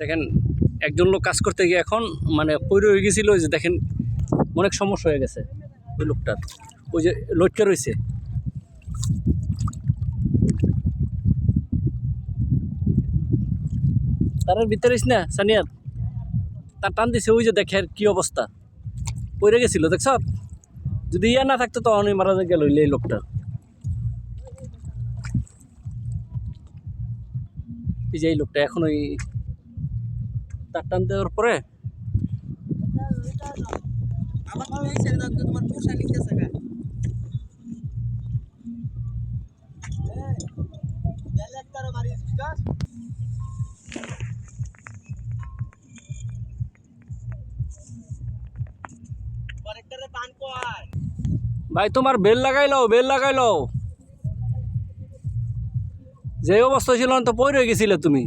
দেখেন, একজন লোক কাজ করতে গিয়ে এখন মানে পৈর হয়ে গেছিল ওই যে দেখেন অনেক সমস্যা হয়ে গেছে ওই লোকটার। ওই যে লটকে রয়েছে। তার ভিতরে না, সানিয়ার? তার টান দিছে, ওই যে দেখে আর কি অবস্থা। পড়ে গেছিল, দেখছ? যদি ইয়া না থাকতো তো অনেক মারা গেল এই লোকটা। এই যে এই লোকটা, এখন ওই তার টান দেওয়ার পরে তোমার ভাই তোমার বেল লাগাইলো বেল লাগাইলো যে অবস্থা ছিল তো পড়ে গেছিলে তুমি।